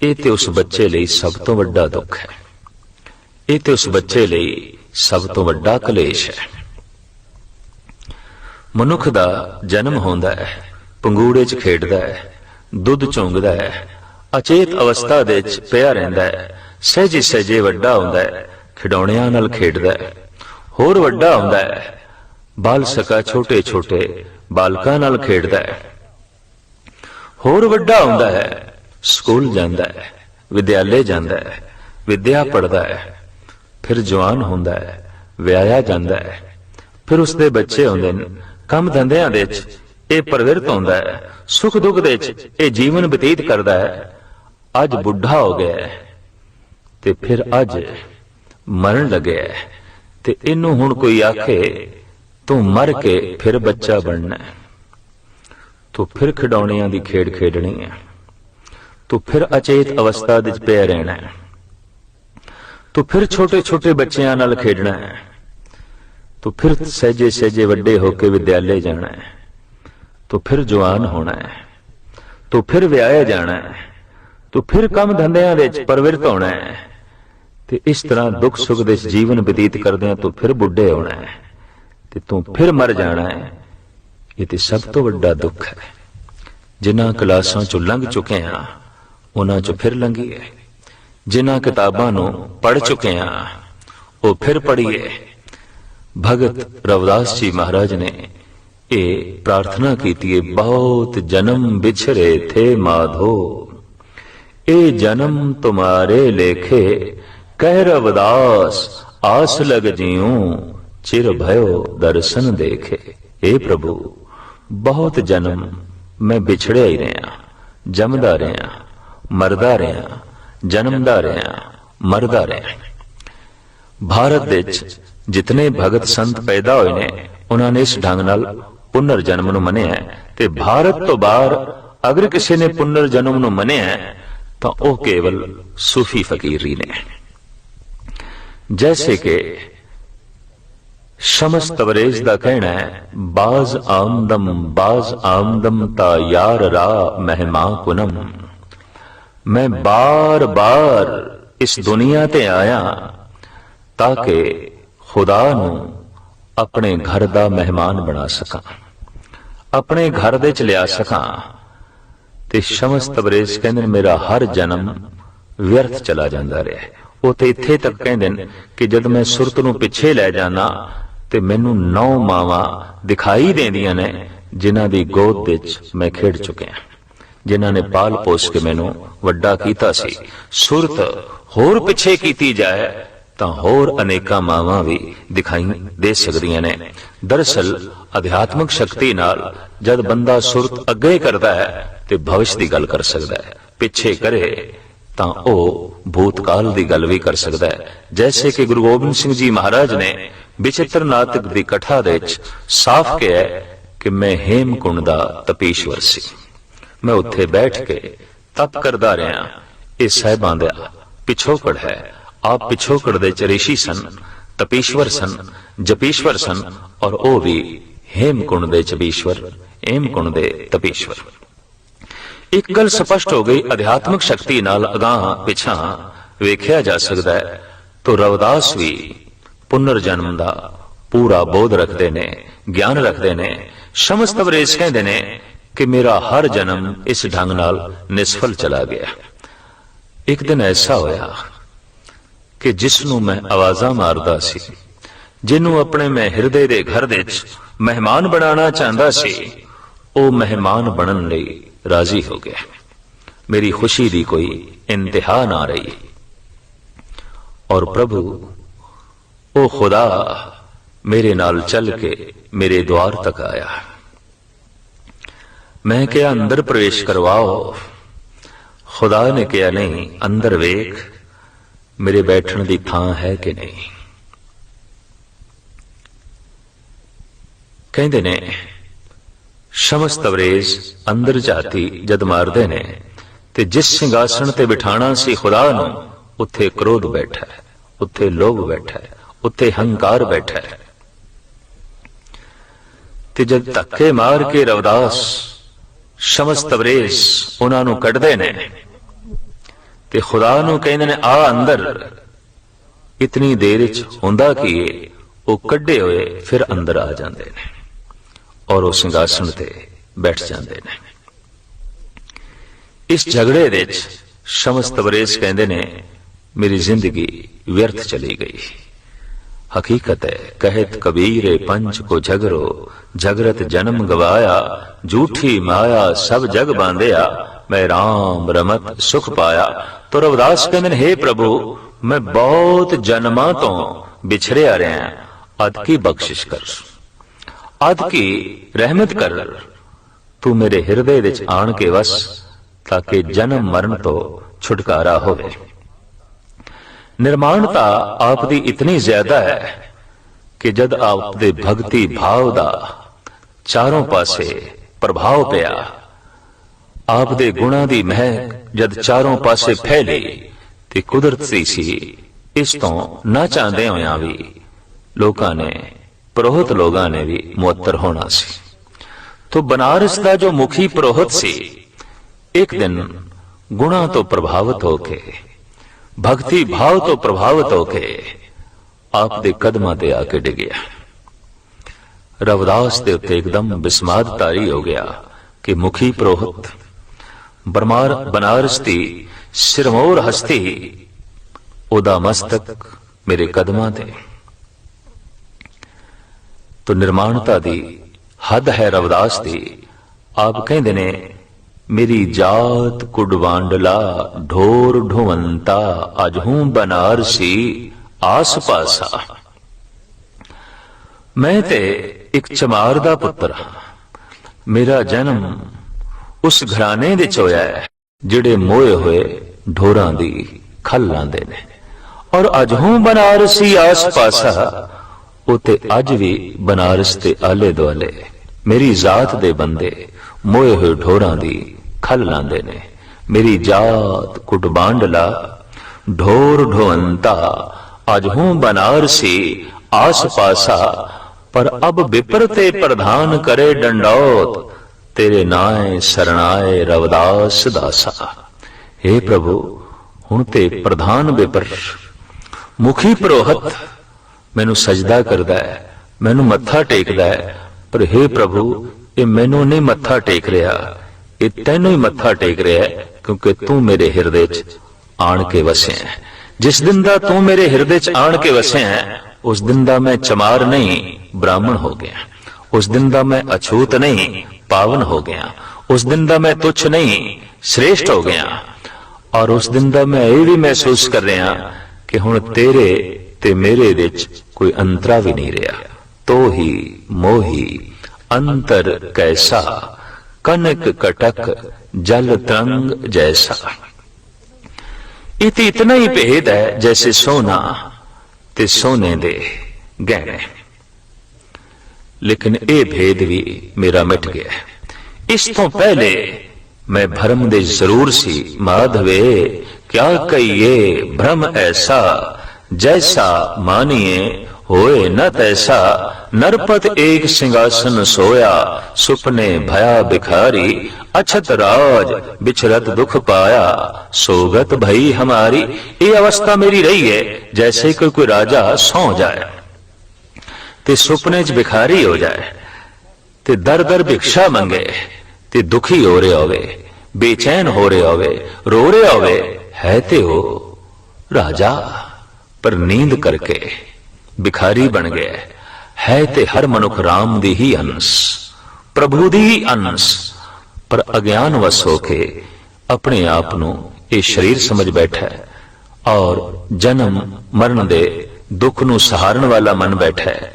ਇਹ ਤੇ ਉਸ ਬੱਚੇ ਲਈ ਸਭ ਤੋਂ ਵੱਡਾ ਦੁੱਖ ਹੈ। ਇਹ ਤੇ ਉਸ ਬੱਚੇ ਲਈ ਸਭ ਤੋਂ ਵੱਡਾ ਕਲੇਸ਼ ਹੈ। ਮਨੁੱਖ ਦਾ ਜਨਮ ਹੁੰਦਾ ਹੈ, ਪੰਗੂੜੇ 'ਚ ਖੇਡਦਾ ਹੈ, ਦੁੱਧ ਚੁੰਗਦਾ ਹੈ, ਅਚੇਤ ਅਵਸਥਾ ਦੇ ਵਿੱਚ ਪਿਆ ਰਹਿੰਦਾ ਹੈ ਸਹਿਜੇ ਸਹਿਜੇ ਵੱਡਾ ਹੁੰਦਾ ਹੈ, ਖਿਡੌਣਿਆਂ ਨਾਲ ਖੇਡਦਾ ਹੈ, ਹੋਰ ਵੱਡਾ ਹੁੰਦਾ ਹੈ ਬਾਲ ਸਕਾ ਛੋਟੇ ਛੋਟੇ ਬਾਲਕਾਂ ਨਾਲ ਖੇਡਦਾ ਹੈ, ਹੋਰ ਵੱਡਾ ਹੁੰਦਾ ਹੈ ਸਕੂਲ ਜਾਂਦਾ ਹੈ, ਵਿਦਿਆਲੇ ਜਾਂਦਾ ਹੈ, ਵਿਦਿਆ ਪੜਦਾ ਹੈ, ਫਿਰ ਜਵਾਨ ਹੁੰਦਾ ਹੈ, ਵਿਆਹਿਆ ਜਾਂਦਾ ਹੈ, ਫਿਰ ਉਸਦੇ ਬੱਚੇ ਹੁੰਦੇ ਨੇ, ਕੰਮ ਧੰਦਿਆਂ ਦੇ ਵਿੱਚ ਇਹ ਪ੍ਰਵਿਰਤ ਹੁੰਦਾ ਹੈ, ਸੁਖ ਦੁੱਖ ਦੇ ਵਿੱਚ ਇਹ ਜੀਵਨ ਬਤੀਤ ਕਰਦਾ ਹੈ, ਅੱਜ ਬੁੱਢਾ ਹੋ ਗਿਆ ਹੈ, ਤੇ ਫਿਰ ਅੱਜ ਮਰਨ ਲੱਗਿਆ ਹੈ, ਤੇ ਇਹਨੂੰ ਹੁਣ ਕੋਈ ਆਖੇ, ਤੂੰ ਮਰ ਕੇ ਫਿਰ ਬੱਚਾ ਬਣਨਾ ਤੂੰ ਫਿਰ ਖਿਡੌਣਿਆਂ ਦੀ ਖੇਡ ਖੇਡਣੀ ਹੈ। ਤੂੰ ਫਿਰ ਅਚੇਤ ਅਵਸਥਾ ਵਿੱਚ ਪਿਆ ਰਹਿਣਾ ਹੈ। ਤੂੰ ਫਿਰ ਛੋਟੇ ਛੋਟੇ ਬੱਚਿਆਂ ਨਾਲ ਖੇਡਣਾ ਹੈ। ਤੂੰ ਫਿਰ ਸਹਿਜੇ ਸਹਿਜੇ ਵੱਡੇ ਹੋ ਕੇ ਵਿਦਿਆਲੇ ਜਾਣਾ ਹੈ। ਤੂੰ ਫਿਰ ਜਵਾਨ ਹੋਣਾ ਹੈ। ਤੂੰ ਫਿਰ ਵਿਆਹਿਆ ਜਾਣਾ ਹੈ। ਤੂੰ ਫਿਰ ਕੰਮ ਧੰਦਿਆਂ ਵਿੱਚ ਪਰਵਿਰਤ ਹੋਣਾ ਹੈ। ਤੇ ਇਸ ਤਰ੍ਹਾਂ ਦੁੱਖ ਸੁੱਖ ਦੇ ਜੀਵਨ ਬਤੀਤ ਕਰਦਿਆਂ ਤੂੰ ਫਿਰ ਬੁੱਢੇ ਹੋਣਾ ਹੈ। ਤੇ ਤੂੰ ਫਿਰ ਮਰ ਜਾਣਾ ਹੈ। ਇਹ ਤੇ ਸਭ ਤੋਂ ਵੱਡਾ ਦੁੱਖ ਹੈ। ਜਿਨ੍ਹਾਂ ਕਲਾਸਾਂ ਚੋਂ ਲੰਘ ਚੁੱਕੇ ਹਾਂ ਉਹਨਾਂ ਚੋਂ ਫਿਰ ਲੰਘੀਏ। ਜਿਨ੍ਹਾਂ ਕਿਤਾਬਾਂ ਨੂੰ ਪੜ ਚੁੱਕੇ ਆ ਉਹ ਫਿਰ ਪੜ੍ਹੀਏ। ਭਗਤ ਰਵਦਾਸ ਜੀ ਮਹਾਰਾਜ ਨੇ ਇਹ ਪ੍ਰਾਰਥਨਾ ਕੀਤੀ ਹੈ ਬਹੁਤ ਜਨਮ ਵਿਛਰੇ ਥੇ ਮਾਧੋ। ਇਹ ਜਨਮ ਤੁਮਾਰੇ ਲੇਖੇ, ਕਹਿ ਰਵਿਦਾਸ, ਆਸ ਲਗ ਜਿਉ, ਚਿਰ ਭਇਓ ਦਰਸ਼ਨ ਦੇਖੇ। ਏ ਪ੍ਰਭੂ, ਬਹੁਤ ਜਨਮ ਮੈਂ ਵਿਛੜਿਆ ਹੀ ਰਿਹਾ, ਜਮਦਾ ਰਿਹਾ। ਮਰਦਾ ਰਿਹਾ ਜਨਮਦਾ ਰਿਹਾ ਮਰਦਾ ਰਿਹਾ ਭਾਰਤ ਵਿੱਚ ਜਿਤਨੇ ਭਗਤ ਸੰਤ ਪੈਦਾ ਹੋਏ ਨੇ, ਉਹਨਾਂ ਨੇ ਇਸ ਢੰਗ ਨਾਲ ਪੁਨਰ ਜਨਮ ਨੂੰ ਮੰਨਿਆ ਤੇ ਭਾਰਤ ਤੋਂ ਬਾਹਰ ਅਗਰ ਕਿਸੇ ਨੇ ਪੁਨਰ ਜਨਮ ਨੂੰ ਮੰਨਿਆ ਤਾਂ ਉਹ ਕੇਵਲ ਸੂਫੀ ਫਕੀਰ ਹੀ ਨੇ। ਜੈਸੇ ਕਿ ਸ਼ਮਸ ਤਵਰੇਜ ਦਾ ਕਹਿਣਾ ਹੈ, ਬਾਜ਼ ਆਮਦਮ ਬਾਜ਼ ਆਮਦਮ ਤਾ ਯਾਰ ਰਾ ਮਹਿਮਾ ਕੁਨਮ ਮੈਂ ਬਾਰ-ਬਾਰ ਇਸ ਦੁਨੀਆ ਤੇ ਆਇਆ ਤਾਂ ਕਿ ਖੁਦਾ ਨੂੰ ਆਪਣੇ ਘਰ ਦਾ ਮਹਿਮਾਨ ਬਣਾ ਸਕਾਂ, ਆਪਣੇ ਘਰ ਦੇ ਚ ਲਿਆ ਸਕਾਂ ਤੇ ਸ਼ਮਸ ਤਬਰੇਜ਼ ਕਹਿੰਦੇ ਨੇ, ਮੇਰਾ ਹਰ ਜਨਮ ਵਿਅਰਥ ਚਲਾ ਜਾਂਦਾ ਰਿਹਾ ਉਹ ਤੇ ਇੱਥੇ ਤੱਕ ਕਹਿੰਦੇ ਨੇ ਕਿ ਜਦ ਮੈਂ ਸੁਰਤ ਨੂੰ ਪਿੱਛੇ ਲੈ ਜਾਣਾ ਤੇ ਮੈਨੂੰ ਨੌ ਮਾਵਾਂ ਦਿਖਾਈ ਦੇਂਦੀਆਂ ਨੇ, ਜਿਨ੍ਹਾਂ ਦੀ ਗੋਦ ਵਿੱਚ ਮੈਂ ਖੇਡ ਚੁੱਕਿਆ। ਜਿਨ੍ਹਾਂ ਨੇ ਪਾਲ ਪੋਸ ਕੇ ਮੈਨੂੰ ਵੱਡਾ ਕੀਤਾ ਸੀ। ਸੁਰਤ ਹੋਰ ਪਿੱਛੇ ਕੀਤੀ ਜਾਏ, ਤਾਂ ਹੋਰ ਅਨੇਕਾਂ ਮਾਵਾਂ ਵੀ ਦਿਖਾਈ ਦੇ ਸਕਦੀਆਂ ਨੇ। ਦਰਸਲ ਅਧਿਆਤਮਿਕ ਸ਼ਕਤੀ ਨਾਲ ਜਦ ਬੰਦਾ ਸੁਰਤ ਅੱਗੇ ਕਰਦਾ ਹੈ ਤੇ ਭਵਿਸ਼ ਦੀ ਗੱਲ ਕਰ ਸਕਦਾ ਹੈ, ਪਿੱਛੇ ਕਰੇ, ਤਾਂ ਉਹ ਭੂਤਕਾਲ ਦੀ ਗੱਲ ਵੀ ਕਰ ਸਕਦਾ ਹੈ। ਜੈਸੇ ਕਿ ਗੁਰੂ ਗੋਬਿੰਦ ਸਿੰਘ ਜੀ ਮਹਾਰਾਜ ਨੇ ਵਿਚਿਤ੍ਰ ਨਾਟਕ ਦੀ ਕਥਾ ਦੇ ਵਿੱਚ ਸਾਫ਼ ਕਿਹਾ ਕਿ ਮੈਂ ਹੇਮਕੁੰਡ ਦਾ ਤਪੀਸ਼ਵਰ ਸੀ। ਮੈਂ ਉੱਥੇ ਬੈਠ ਕੇ ਤਪ ਕਰਦਾ ਰਿਹਾ। ਇਹ ਸਹਿਬਾਂ ਦਾ ਪਿਛੋਕੜ ਹੈ। ਆਪ ਪਿਛੋਕੜ ਦੇ ਚ ਸਨ, ਤਪੀਸ਼ਵਰ ਸਨ, ਜਪੀਸ਼ਵਰ ਸਨ ਔਰ ਉਹ ਵੀ ਹੇਮਕੁੰਡ ਦੇ ਚਬੀਸ਼ਵਰ ਹੇਮਕੁੰਡ ਦੇ ਤਪੀਸ਼ਵਰ। ਇੱਕ ਗੱਲ ਸਪਸ਼ਟ ਹੋ ਗਈ, ਅਧਿਆਤਮਿਕ ਸ਼ਕਤੀ ਨਾਲ ਅਗਾਹ ਪਿਛਾਂ ਵੇਖਿਆ ਜਾ ਸਕਦਾ ਹੈ। ਤੋ ਰਵਦਾਸ ਵੀ ਪੁਨਰ ਜਨਮ ਦਾ ਪੂਰਾ ਬੋਧ ਰੱਖਦੇ ਨੇ, ਗਿਆਨ ਰੱਖਦੇ ਨੇ ਸ਼ਮਸ ਤਬਰੇਜ਼ ਕਹਿੰਦੇ ਨੇ ਕਿ ਮੇਰਾ ਹਰ ਜਨਮ ਇਸ ਢੰਗ ਨਾਲ ਨਿਸਫਲ ਚਲਾ ਗਿਆ। ਇੱਕ ਦਿਨ ਐਸਾ ਹੋਇਆ ਕਿ ਜਿਸ ਨੂੰ ਮੈਂ ਆਵਾਜ਼ਾਂ ਮਾਰਦਾ ਸੀ, ਜਿਹਨੂੰ ਆਪਣੇ ਮੈਂ ਹਿਰਦੇ ਦੇ ਘਰ ਦੇ ਵਿੱਚ ਮਹਿਮਾਨ ਬਣਾਉਣਾ ਚਾਹੁੰਦਾ ਸੀ, ਉਹ ਮਹਿਮਾਨ ਬਣਨ ਲਈ ਰਾਜ਼ੀ ਹੋ ਗਿਆ। ਮੇਰੀ ਖੁਸ਼ੀ ਦੀ ਕੋਈ ਇੰਤਹਾ ਨਾ ਰਹੀ। ਔਰ ਪ੍ਰਭੂ, ਉਹ ਖੁਦਾ ਮੇਰੇ ਨਾਲ ਚੱਲ ਕੇ ਮੇਰੇ ਦਵਾਰ ਤੱਕ ਆਇਆ। ਮੈਂ ਕਿਹਾ, ਅੰਦਰ ਪ੍ਰਵੇਸ਼ ਕਰਵਾਓ। ਖੁਦਾ ਨੇ ਕਿਹਾ, ਨਹੀਂ, ਅੰਦਰ ਵੇਖ, ਮੇਰੇ ਬੈਠਣ ਦੀ ਥਾਂ ਹੈ ਕਿ ਨਹੀਂ? ਕਹਿੰਦੇ ਨੇ ਸ਼ਮਸ ਤਵਰੇਜ਼ ਅੰਦਰ ਜਾਤੀ ਜਦ ਮਾਰਦੇ ਨੇ, ਤੇ ਜਿਸ ਸਿੰਘਾਸਣ ਤੇ ਬਿਠਾਣਾ ਸੀ ਖੁਦਾ ਨੂੰ, ਉੱਥੇ ਕ੍ਰੋਧ ਬੈਠਾ ਹੈ, ਉੱਥੇ ਲੋਭ ਬੈਠਾ ਹੈ, ਉੱਥੇ ਹੰਕਾਰ ਬੈਠਾ ਹੈ। ਤੇ ਜਦ ਧੱਕੇ ਮਾਰ ਕੇ ਰਵਦਾਸ ਸ਼ਮਸ ਤਵਰੇਜ਼ ਉਹਨਾਂ ਨੂੰ ਕੱਢਦੇ ਨੇ ਤੇ ਖੁਦਾ ਨੂੰ ਕਹਿੰਦੇ ਨੇ, ਆ ਅੰਦਰ, ਇਤਨੀ ਦੇਰ ਵਿੱਚ ਹੁੰਦਾ ਕੀ ਏ? ਉਹ ਕੱਢੇ ਹੋਏ ਫਿਰ ਅੰਦਰ ਆ ਜਾਂਦੇ ਨੇ ਔਰ ਉਹ ਸਿੰਘਾਸਣ ਤੇ ਬੈਠ ਜਾਂਦੇ ਨੇ। ਇਸ ਝਗੜੇ ਦੇ ਵਿੱਚ ਸ਼ਮਸ ਤਬਰੇਜ਼ ਕਹਿੰਦੇ ਨੇ, ਮੇਰੀ ਜ਼ਿੰਦਗੀ ਵਿਅਰਥ ਚਲੀ ਗਈ। ਹਕੀਕਤ ਹੈ। ਕਹਿਤ ਕਬੀਰੇ ਪੰਚ ਕੋ ਝਗਰੋ, ਝਗਰਤ ਜਨਮ ਗਵਾਇਆ, ਝੂਠੀ ਮਾਇਆ ਸਭ ਜਗ ਬਾਂਧਿਆ, ਮੈਂ RAM ਰਮਤ ਸੁਖ ਪਾਇਆ। ਤੋ ਰਵਦਾਸ ਕਹਿੰਦੇ हे ਪ੍ਰਭੂ, ਮੈਂ ਬਹੁਤ ਜਨਮਾਂ ਤੋਂ ਵਿਛੜਿਆ ਰਿਹਾ, ਅਦ ਕੀ ਬਖਸ਼ਿਸ਼ ਕਰ? ਅਦ ਕੀ ਰਹਿਮਤ ਕਰ? ਤੂੰ ਮੇਰੇ ਹਿਰਦੇ ਵਿੱਚ ਆਣ ਕੇ ਵਸ, ਤਾਂ ਕਿ ਜਨਮ ਮਰਨ ਤੋਂ ਛੁਟਕਾਰਾ ਹੋਵੇ। ਨਿਰਮਾਣਤਾ ਆਪ ਦੀ ਇਤਨੀ ਜ਼ਿਆਦਾ ਹੈ ਕਿ ਜਦ ਆਪ ਦੇ ਭਗਤੀ ਭਾਵ ਦਾ ਚਾਰੋਂ ਪਾਸੇ ਪ੍ਰਭਾਵ ਪਿਆ, ਆਪ ਦੇ ਗੁਣਾਂ ਦੀ ਮਹਿਕ ਜਦ ਚਾਰੋਂ ਪਾਸੇ ਫੈਲੀ ਤੇ ਕੁਦਰਤ ਸੀ ਇਸ ਤੋਂ ਨਾ ਚਾਹੁੰਦੇ ਹੋਇਆਂ ਵੀ ਲੋਕਾਂ ਨੇ, ਪ੍ਰੋਹਤ ਲੋਕਾਂ ਨੇ ਵੀ ਮੁਅੱਤਰ ਹੋਣਾ ਸੀ। ਤੋ ਬਨਾਰਸ ਦਾ ਜੋ ਮੁਖੀ ਪ੍ਰੋਹਤ ਸੀ, ਇੱਕ ਦਿਨ ਗੁਣਾਂ ਤੋਂ ਪ੍ਰਭਾਵਿਤ ਹੋ ਕੇ ਭਗਤੀ ਭਾਵ ਤੋਂ ਪ੍ਰਭਾਵਿਤ ਹੋ ਕੇ ਆਪ ਦੇ ਕਦਮਾਂ ਤੇ ਆ ਕੇ ਡਿੱਗਿਆ ਰਵਦਾਸ ਦੇ ਉੱਤੇ ਇੱਕਦਮ ਬਿਸਮਾਦ ਤਾਰੀ ਹੋ ਗਿਆ ਕਿ ਮੁਖੀ ਪ੍ਰੋਹਤ, ਬਰਮਾਰ ਬਨਾਰਸ ਦੀ ਸਿਰਮੌਰ ਹਸਤੀ, ਉਹਦਾ ਮਸਤਕ ਮੇਰੇ ਕਦਮਾਂ ਤੇ। ਤੋ ਨਿਰਮਾਣਤਾ ਦੀ ਹੱਦ ਹੈ ਰਵਦਾਸ ਦੀ, ਆਪ ਕਹਿੰਦੇ ਨੇ ਮੇਰੀ ਜਾਤ ਕੁਡਵਾਂਡਲਾ ਢੋਰ ਢੋਵੰਤਾ, ਅਜ ਹੂੰ ਬਨਾਰਸੀ, ਆਸ ਪਾਸਾ। ਮੈਂ ਤੇ ਇੱਕ ਚਮਾਰ ਦਾ ਪੁੱਤਰ ਹਾਂ। ਮੇਰਾ ਜਨਮ ਉਸ ਘਰਾਣੇ ਦੇ ਚ ਹੋਇਆ ਹੈ, ਜਿਹੜੇ ਮੋਏ ਹੋਏ ਢੋਰਾਂ ਦੀ ਖਲ ਲਾਂਦੇ ਨੇ। ਔਰ ਅਜ ਹੂੰ ਬਨਾਰਸੀ, ਆਸ ਪਾਸਾ, ਉਤੇ ਅੱਜ ਵੀ ਬਨਾਰਸ ਦੇ ਆਲੇ ਦੁਆਲੇ ਮੇਰੀ ਜ਼ਾਤ ਦੇ ਬੰਦੇ ਮੋਏ ਹੋਏ ਢੋਰਾਂ ਦੀ ਖਲ ਲਾਂਦੇ ਨੇ ਮੇਰੀ ਜਾਤ ਕੁਟਬਾਂਡਲਾ ਢੋਰ ਢੋਵੰਤਾ ਅਜ ਹੂੰ ਬਨਾਰਸੀ ਆਸ ਪਾਸਾ, ਪਰ ਅਬ ਵਿਪਰਤੇ ਪ੍ਰਧਾਨ ਕਰੇ ਡੰਡੌਤ, ਤੇਰੇ ਨਾਏ ਸਰਣਾਏ ਰਵਦਾਸ ਦਾਸਾ। हे ਪ੍ਰਭੂ, ਹੁਣ ਤੇ ਪ੍ਰਧਾਨ ਵਿਪਰ ਮੁਖੀ ਪ੍ਰੋਹਤ, ਮੈਨੂੰ ਸਜਦਾ ਕਰਦਾ ਹੈ, ਮੈਨੂੰ ਮੱਥਾ ਟੇਕਦਾ ਹੈ, ਪਰ हे ਪ੍ਰਭੂ, ਇਹ ਮੈਨੂੰ ਨਹੀਂ ਮੱਥਾ ਟੇਕ ਰਿਹਾ। ਇਹ ਤੈਨੂੰ ਹੀ ਮੱਥਾ ਟੇਕ ਰਿਹਾ ਹੈ ਕਿਉਂਕਿ ਤੂੰ ਮੇਰੇ ਹਿਰਦੇ 'ਚ ਆਣ ਕੇ ਵਸਿਆ ਹੈ ਜਿਸ ਦਿਨ ਦਾ ਤੂੰ ਮੇਰੇ ਹਿਰਦੇ 'ਚ ਆਣ ਕੇ ਵਸਿਆ ਹੈ ਉਸ ਦਿਨ ਦਾ ਮੈਂ ਚਮਾਰ ਨਹੀਂ ਬ੍ਰਾਹਮਣ ਹੋ ਗਿਆ ਉਸ ਦਿਨ ਦਾ ਮੈਂ ਅਛੂਤ ਨਹੀਂ ਪਾਵਨ ਹੋ ਗਿਆ ਉਸ ਦਿਨ ਦਾ ਮੈਂ ਤੁਛ ਨਹੀਂ ਸ੍ਰੇਸ਼ਟ ਹੋ ਗਿਆ ਔਰ ਉਸ ਦਿਨ ਦਾ ਮੈਂ ਇਹ ਵੀ ਮਹਿਸੂਸ ਕਰ ਰਿਹਾ ਕਿ ਹੁਣ ਤੇਰੇ ਤੇ ਮੇਰੇ ਵਿੱਚ ਕੋਈ ਅੰਤਰਾ ਵੀ ਨਹੀਂ ਰਿਹਾ ਤੋ ਹੀ ਮੋਹੀ ਅੰਤਰ ਕੈਸਾ ਕਨਕ ਕਟਕ ਜਲ ਤਰੰਗ ਜੈਸਾ ਇਤ ਇਤਨਾ ਹੀ ਭੇਦ ਹੈ ਜੈਸੇ ਸੋਨਾ ਤੇ ਸੋਨੇ ਦੇ ਗਹਿਣੇ ਲੇਕਿਨ ਇਹ ਭੇਦ ਵੀ ਮੇਰਾ ਮਿਟ ਗਿਆ ਹੈ। ਇਸ ਤੋਂ ਪਹਿਲੇ ਮੈਂ ਭਰਮ ਦੇ ਜ਼ਰੂਰ ਸੀ ਮਾਧਵੇ ਕਿਆ ਕਹੀਏ ਭ੍ਰਮ ਐਸਾ ਜੈਸਾ ਮਾਨੀਏ ਹੋਏ ਨ ਤੈਸਾ, ਨਰਪਤ ਏਕ ਸਿੰਘਾਸਨ ਸੋਇਆ, ਸੁਪਨੇ ਭਇਆ ਬਿਖਾਰੀ, ਅਛਤ ਰਾਜ ਵਿਚਰਤ ਦੁਖ ਪਾਇਆ। ਸੋਗਤ ਭਈ ਹਮਾਰੀ, ਇਹ ਅਵਸਥਾ ਮੇਰੀ ਰਹੀ ਹੈ, ਜੈਸੇ ਕਿ ਕੋਈ ਰਾਜਾ ਸੌ ਜਾਏ। ਤੇ ਸੁਪਨੇ 'ਚ ਬਿਖਾਰੀ ਹੋ ਜਾਏ, ਤੇ ਦਰ ਦਰ ਭਿਕਸ਼ਾ ਮੰਗੇ, ਤੇ ਦੁਖੀ ਹੋ ਰਿਹਾ ਹੋਵੇ, ਬੇਚੈਨ ਹੋ ਰਿਹਾ ਹੋਵੇ, ਰੋ ਰਿਹਾ ਹੋਵੇ, ਹੈ ਤੇ ਹੋ ਰਾਜਾ, ਪਰ ਨੀਂਦ ਕਰਕੇ। ਭਿਖਾਰੀ ਬਣ ਗਿਆ ਹੈ। ਤੇ ਹਰ ਮਨੁੱਖ ਰਾਮ ਦੀ ਹੀ ਅੰਸ਼, ਪ੍ਰਭੂ ਦੀ ਹੀ ਅੰਸ਼। ਪਰ ਅਗਿਆਨ ਵਸ ਹੋ ਕੇ ਆਪਣੇ ਆਪ ਨੂੰ ਇਹ ਸਰੀਰ ਸਮਝ ਬੈਠਾ ਹੈ ਔਰ ਜਨਮ, ਮਰਨ ਦੇ ਦੁੱਖ ਨੂੰ ਸਹਾਰਨ ਵਾਲਾ ਮਨ ਬੈਠਾ ਹੈ।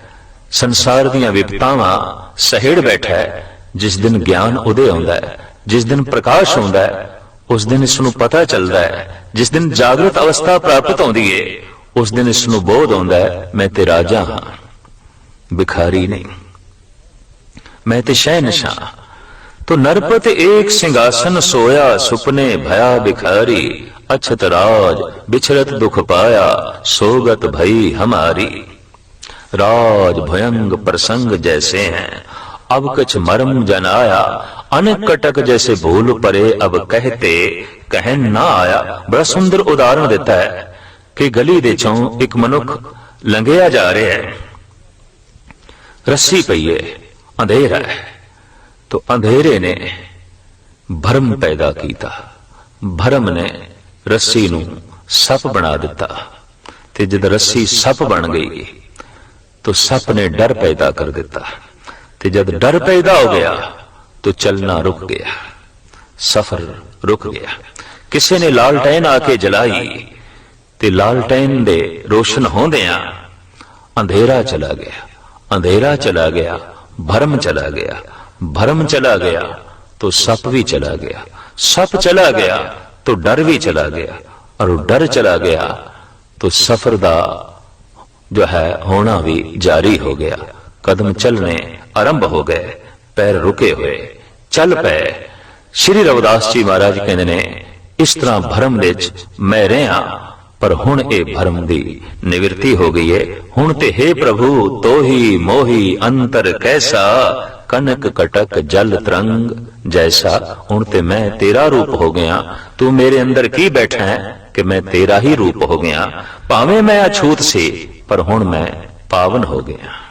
ਸੰਸਾਰ ਦੀਆਂ ਵਿਪਤਾਵਾਂ ਸਹਿੜ ਬੈਠਾ ਹੈ। ਜਿਸ ਦਿਨ ਗਿਆਨ ਉਦੇ ਆਉਂਦਾ ਹੈ, ਜਿਸ ਦਿਨ ਪ੍ਰਕਾਸ਼ ਆਉਂਦਾ ਹੈ, ਉਸ ਦਿਨ ਇਸ ਨੂੰ ਪਤਾ ਚੱਲਦਾ ਹੈ, ਜਿਸ ਦਿਨ ਜਾਗਰਤ ਅਵਸਥਾ ਪ੍ਰਾਪਤ ਹੁੰਦੀ ਹੈ उस दिन इस बोध ਬੋਧ है, मैं ਮੈਂ ਤੇ ਰਾਜਾ ਹਾਂ ਬਿਖਾਰੀ मैं ते शह तो नरपत एक सिंहासन सोया, सुपने भया बिखारी अछत राज बिछरत दुख पाया, सोगत भई हमारी। राज भयंग प्रसंग जैसे हैं, अब कुछ मरम जनाया अनकटक जैसे भूल परे, अब कहते कहन ना आया। बड़ा सुंदर उदाहरण देता है। ਕਿ ਗਲੀ ਦੇ ਚੋਂ ਇੱਕ ਮਨੁੱਖ ਲੰਘਿਆ ਜਾ ਰਿਹਾ ਹੈ। ਰੱਸੀ ਪਈ ਹੈ, ਅੰਧੇਰਾ ਹੈ। ਤੋ ਅੰਧੇਰੇ ਨੇ ਭਰਮ ਪੈਦਾ ਕੀਤਾ। ਭਰਮ ਨੇ ਰੱਸੀ ਨੂੰ ਸੱਪ ਬਣਾ ਦਿੱਤਾ। ਤੇ ਜਦ ਰੱਸੀ ਸੱਪ ਬਣ ਗਈ, ਤੋ ਸੱਪ ਨੇ ਡਰ ਪੈਦਾ ਕਰ ਦਿੱਤਾ। ਤੇ ਜਦ ਡਰ ਪੈਦਾ ਹੋ ਗਿਆ, ਤੋ ਚੱਲਣਾ ਰੁਕ ਗਿਆ। ਸਫ਼ਰ ਰੁਕ ਗਿਆ। ਕਿਸੇ ਨੇ ਲਾਲ ਟੈਨ ਆ ਕੇ ਜਲਾਈ। ਤੇ ਲਾਲਟੈਨ ਦੇ ਰੋਸ਼ਨ ਹੁੰਦਿਆਂ ਅੰਧੇਰਾ ਚਲਾ ਗਿਆ ਅੰਧੇਰਾ ਚਲਾ ਗਿਆ ਭਰਮ ਚਲਾ ਗਿਆ भरम चला गया तो सप भी चला गया सप चला गया तो डर भी चला गया और डर चला गया तो सफर दा जो है होना भी जारी हो गया कदम चलने आरंभ हो गए पैर रुके हुए चल पे श्री रविदास जी महाराज कहते ने इस तरह भरम ਦੇ ਵਿੱਚ ਮੈਂ ਰਿਹਾ ਪਰ ਹੁਣ ਇਹ ਭਰਮ ਦੀ ਨਿਵਰਤੀ ਹੋ ਗਈ ਹੈ ਹੁਣ ਤੇ ਹੈ ਪ੍ਰਭੂ, ਤੋਹੀ ਮੋਹੀ ਅੰਤਰ ਕੈਸਾ? ਕਨਕ ਕਟਕ ਜਲ ਤਰੰਗ ਜੈਸਾ। ਹੁਣ ਤੇ ਮੈਂ ਤੇਰਾ ਰੂਪ ਹੋ ਗਿਆ। ਤੂੰ ਮੇਰੇ ਅੰਦਰ ਕੀ ਬੈਠਾ ਹੈ ਕਿ ਮੈਂ ਤੇਰਾ ਹੀ ਰੂਪ ਹੋ ਗਿਆ। ਭਾਵੇਂ ਮੈਂ ਅਛੂਤ ਸੀ, ਪਰ ਹੁਣ ਮੈਂ ਪਾਵਨ ਹੋ ਗਿਆ।